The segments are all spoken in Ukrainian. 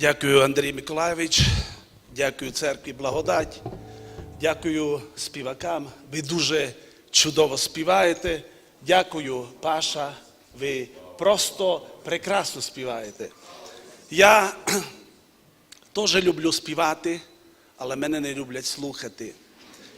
Дякую, Андрій Миколайович. Дякую церкві Благодать. Дякую співакам. Ви дуже чудово співаєте. Дякую, Паша. Ви просто прекрасно співаєте. Я теж люблю співати, але мене не люблять слухати.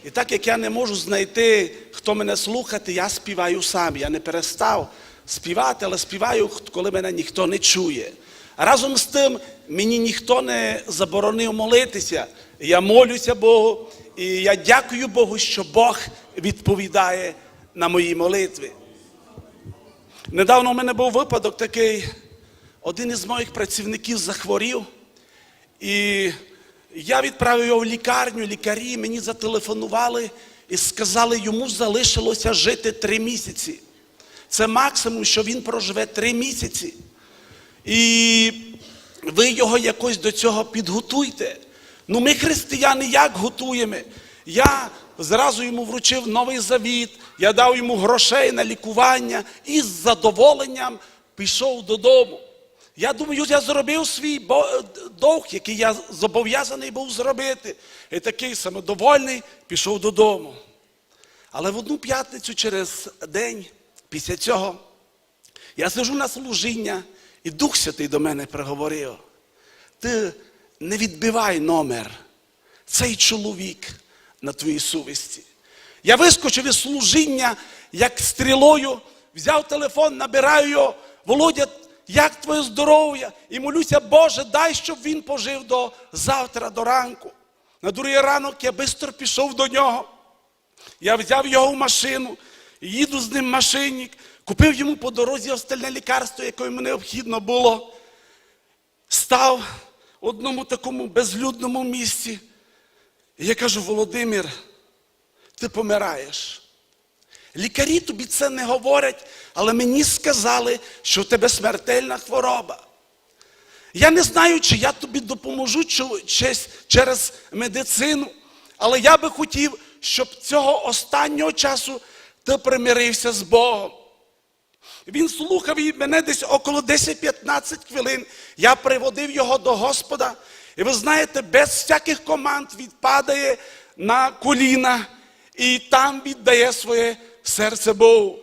І так як я не можу знайти, хто мене слухати, я співаю сам. Я не перестав співати, але співаю, коли мене ніхто не чує. Разом з тим мені ніхто не заборонив молитися. Я молюся Богу, і я дякую Богу, що Бог відповідає на мої молитви. Недавно в мене був випадок такий, один із моїх працівників захворів, і я відправив його в лікарню, лікарі мені зателефонували і сказали, йому залишилося жити три місяці. Це максимум, що він проживе три місяці. І ви його якось до цього підготуйте. Ну, ми, християни, як готуємо? Я зразу йому вручив новий завіт, я дав йому грошей на лікування і з задоволенням пішов додому. Я думаю, я зробив свій довг, який я зобов'язаний був зробити. І такий самодовольний пішов додому. Але в одну п'ятницю через день, після цього, я сижу на служіння, і Дух Святий до мене приговорив. Ти не відбивай номер. Цей чоловік на твоїй совісті. Я вискочив із служіння, як стрілою, взяв телефон, набираю його, Володя, як твоє здоров'я? І молюся, Боже, дай, щоб він пожив до завтра, до ранку. На другий ранок я швидко пішов до нього. Я взяв його в машину, їду з ним в машині, купив йому по дорозі остальне лікарство, яке йому необхідно було. Став в одному такому безлюдному місці. І я кажу, Володимир, ти помираєш. Лікарі тобі це не говорять, але мені сказали, що в тебе смертельна хвороба. Я не знаю, чи я тобі допоможу через медицину, але я би хотів, щоб цього останнього часу ти примирився з Богом. Він слухав і мене десь около 10-15 хвилин. Я приводив його до Господа. І ви знаєте, без всяких команд він падає на коліна і там віддає своє серце Богу.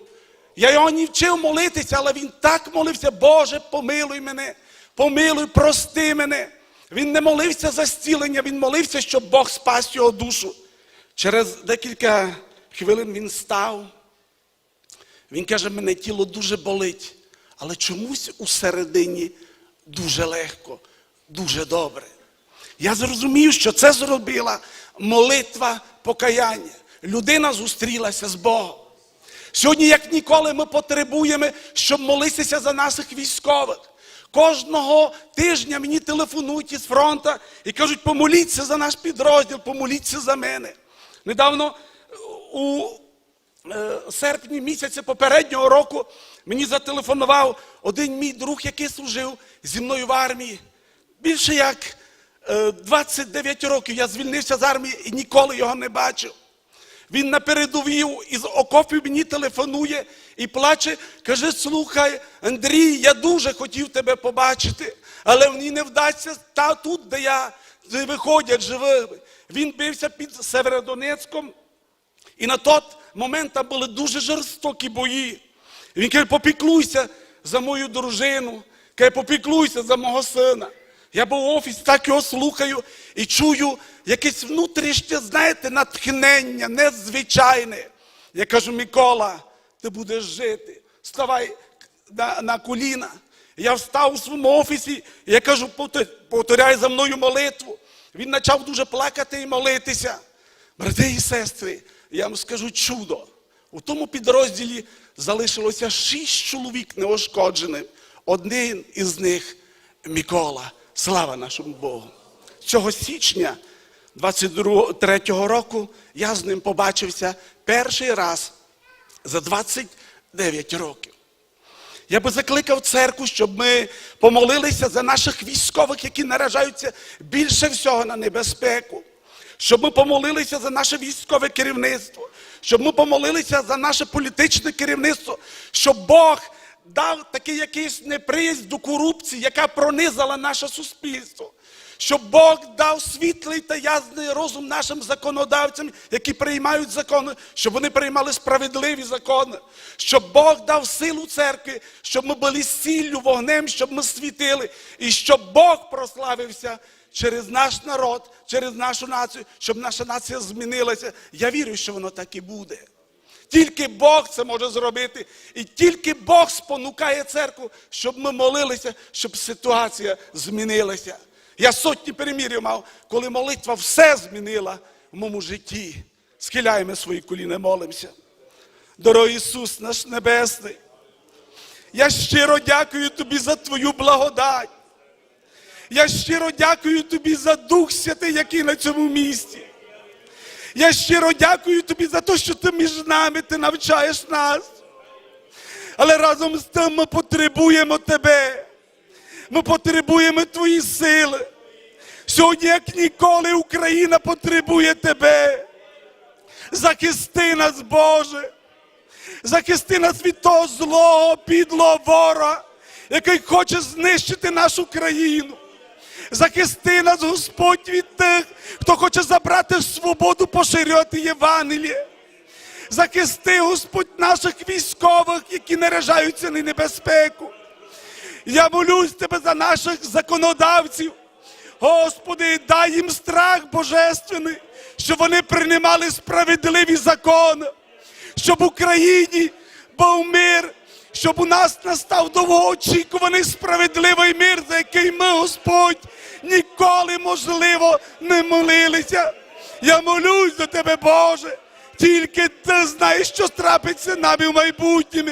Я його не вчив молитися, але він так молився, Боже, помилуй мене, помилуй, прости мене. Він не молився за зцілення, він молився, щоб Бог спас його душу. Через декілька хвилин він став. Він каже, мене тіло дуже болить, але чомусь усередині дуже легко, дуже добре. Я зрозумів, що це зробила молитва покаяння. Людина зустрілася з Богом. Сьогодні, як ніколи, ми потребуємо, щоб молитися за наших військових. Кожного тижня мені телефонують із фронту і кажуть, помоліться за наш підрозділ, помоліться за мене. Недавно у серпні місяці попереднього року мені зателефонував один мій друг, який служив зі мною в армії. Більше як е, 29 років я звільнився з армії і ніколи його не бачив. Він на передовій із окопів мені телефонує і плаче, каже: слухай, Андрій, я дуже хотів тебе побачити, але мені не вдасться та тут, де я виходять живими. Він бився під Северодонецьком, і на той момент там були дуже жорстокі бої. І він каже, попіклуйся за мою дружину, каже, попіклуйся за мого сина. Я був в офісі, так його слухаю і чую якесь внутрішнє, знаєте, натхнення, незвичайне. Я кажу, Микола, ти будеш жити. Вставай на, на коліна. Я встав у своєму офісі, і я кажу, повторяй за мною молитву. Він почав дуже плакати і молитися. Брати і сестри, я вам скажу чудо. У тому підрозділі залишилося шість чоловік неошкодженим. Один із них Микола. Слава нашому Богу. Цього січня 23-го року я з ним побачився перший раз за 29 років. Я би закликав церкву, щоб ми помолилися за наших військових, які наражаються більше всього на небезпеку. Щоб ми помолилися за наше військове керівництво, щоб ми помолилися за наше політичне керівництво, щоб Бог дав такий якийсь неприязнь до корупції, яка пронизала наше суспільство. Щоб Бог дав світлий та ясний розум нашим законодавцям, які приймають закони, щоб вони приймали справедливі закони, щоб Бог дав силу церкві, щоб ми були сіллю вогнем, щоб ми світили, і щоб Бог прославився через наш народ, через нашу націю, щоб наша нація змінилася. Я вірю, що воно так і буде. Тільки Бог це може зробити, і тільки Бог спонукає церкву, щоб ми молилися, щоб ситуація змінилася. Я сотні перемірів мав, коли молитва все змінила в моєму житті. Схиляємо свої коліна, молимося. Дорогий Ісус наш Небесний, я щиро дякую Тобі за Твою благодать. Я щиро дякую Тобі за Дух Святий, який на цьому місці. Я щиро дякую тобі за те, що ти між нами, ти навчаєш нас. Але разом з тим ми потребуємо тебе. Ми потребуємо твої сили. Сьогодні, як ніколи, Україна потребує тебе. Захисти нас, Боже. Захисти нас від того злого, підлого ворога, який хоче знищити нашу країну. Захисти нас, Господь, від тих, хто хоче забрати свободу, поширювати Євангеліє. Захисти, Господь, наших військових, які наражаються на небезпеку. Я молюсь тебе за наших законодавців. Господи, дай їм страх божественний, щоб вони приймали справедливі закони, щоб в Україні був мир, щоб у нас настав довгоочікуваний справедливий мир, за який ми, Господь, ніколи, можливо, не молилися. Я молюсь до тебе, Боже, тільки ти знаєш, що трапиться нами в майбутньому.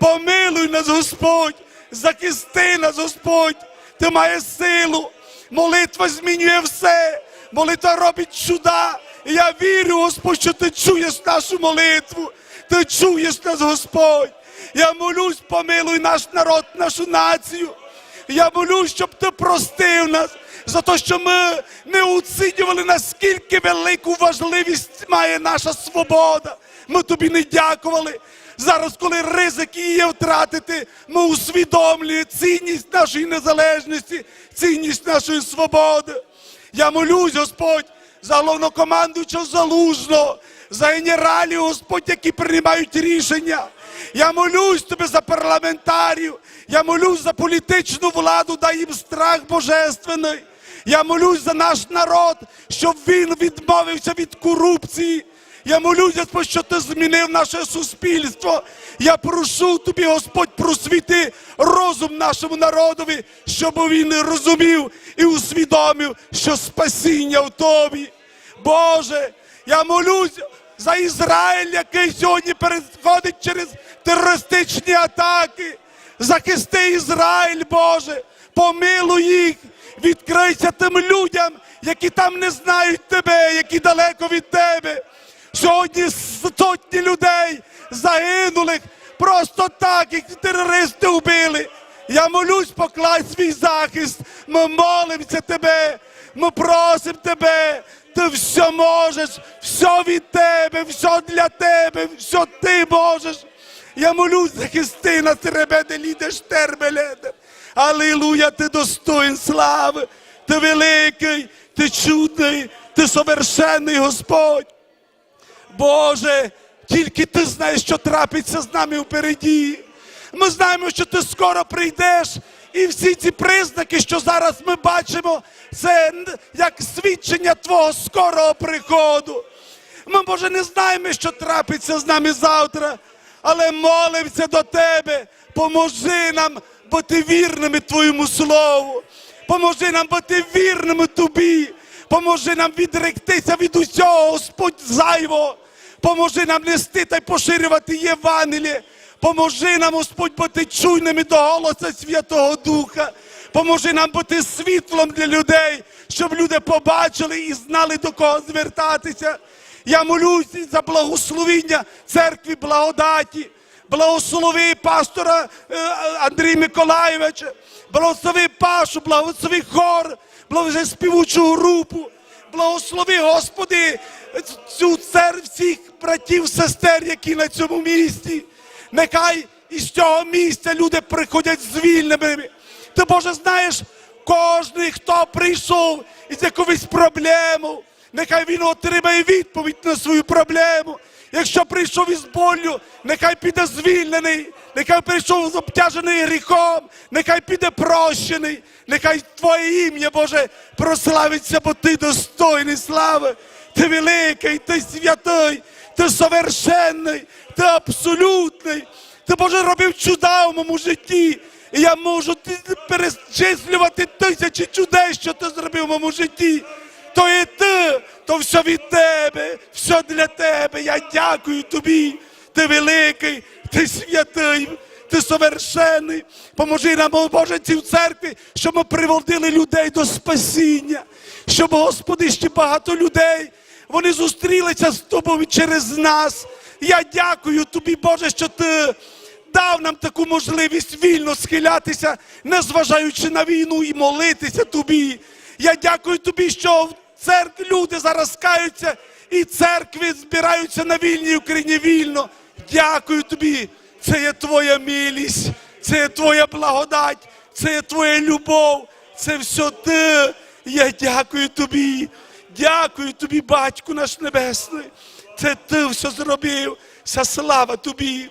Помилуй нас, Господь, захисти нас, Господь, ти маєш силу. Молитва змінює все. Молитва робить чуда. І я вірю, Господь, що ти чуєш нашу молитву. Ти чуєш нас, Господь. Я молюсь, помилуй наш народ, нашу націю. Я молюсь, щоб ти простив нас за те, що ми не оцінювали, наскільки велику важливість має наша свобода. Ми тобі не дякували. Зараз, коли ризик її втратити, ми усвідомлюємо цінність нашої незалежності, цінність нашої свободи. Я молюсь, Господь, за головнокомандуючого залужного, за генералів, Господь, які приймають рішення. Я молюсь тобі за парламентарів, я молюсь за політичну владу, дай їм страх божественний. Я молюсь за наш народ, щоб він відмовився від корупції. Я Господь, що ти змінив наше суспільство. Я прошу тобі, Господь, просвіти розум нашому народові, щоб він розумів і усвідомив, що спасіння в тобі. Боже, я молюсь за Ізраїль, який сьогодні переходить через терористичні атаки. Захисти Ізраїль, Боже, помилуй їх, відкрийся тим людям, які там не знають тебе, які далеко від тебе. Сьогодні сотні людей загинулих просто так, їх терористи вбили. Я молюсь, поклай свій захист. Ми молимося тебе, ми просимо тебе. Ти все можеш, все від тебе, все для тебе, все ти можеш. Я молюсь, захисти нас, ребеде, лідеш тербеледе. Алілуя, ти достоин слави, ти великий, ти чудний, ти совершенний Господь. Боже, тільки ти знаєш, що трапиться з нами впереді. Ми знаємо, що ти скоро прийдеш, і всі ці признаки, що зараз ми бачимо, це як свідчення Твого скорого приходу. Ми, може, не знаємо, що трапиться з нами завтра, але молимося до Тебе. Поможи нам бути вірними Твоєму Слову. Поможи нам бути вірними Тобі. Поможи нам відректися від усього, Господь, зайвого. Поможи нам нести та й поширювати Євангеліє. Поможи нам, Господь, бути чуйними до голоса Святого Духа. Поможи нам бути світлом для людей, щоб люди побачили і знали, до кого звертатися. Я молюсь за благословіння церкві благодаті. Благослови пастора е, Андрія Миколаєвича, благослови Пашу, благослови хор, благослови співучу групу. Благослови, Господи, цю церкву всіх братів, сестер, які на цьому місці. Нехай І з цього місця люди приходять звільненими. Ти, Боже, знаєш, кожен, хто прийшов із якоюсь проблемою, нехай він отримає відповідь на свою проблему. Якщо прийшов із болю, нехай піде звільнений, нехай прийшов з обтяжений гріхом, нехай піде прощений, нехай Твоє ім'я, Боже, прославиться, бо Ти достойний слави. Ти великий, ти святий, ти совершенний, ти абсолютний. Ти, Боже, робив чуда в моєму житті. І я можу перечислювати тисячі чудес, що ти зробив в моєму житті. То і ти, то все від тебе, все для тебе. Я дякую тобі. Ти великий, ти святий, ти совершенний. Поможи нам, о Боже, в церкві, щоб ми приводили людей до спасіння. Щоб, Господи, ще багато людей вони зустрілися з тобою через нас. Я дякую тобі, Боже, що ти дав нам таку можливість вільно схилятися, незважаючи на війну і молитися тобі. Я дякую тобі, що в церкві люди зараз каються і церкви збираються на вільній Україні вільно. Дякую тобі. Це є твоя милість, це є твоя благодать, це є твоя любов, це все ти. Я дякую тобі. Дякую тобі, батьку наш небесний. Це ти все зробив. Вся слава тобі.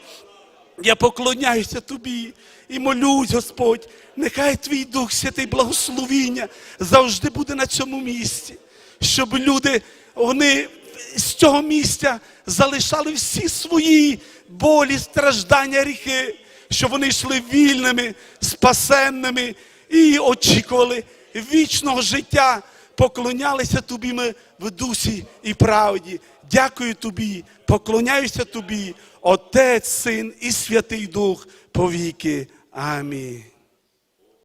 Я поклоняюся тобі і молюсь, Господь, нехай твій Дух Святий благословіння завжди буде на цьому місці, щоб люди вони з цього місця залишали всі свої болі, страждання, гріхи, щоб вони йшли вільними, спасенними і очікували вічного життя, поклонялися тобі ми в дусі і правді. Дякую тобі, поклоняюся тобі, Отець, Син і Святий Дух повіки. Амінь.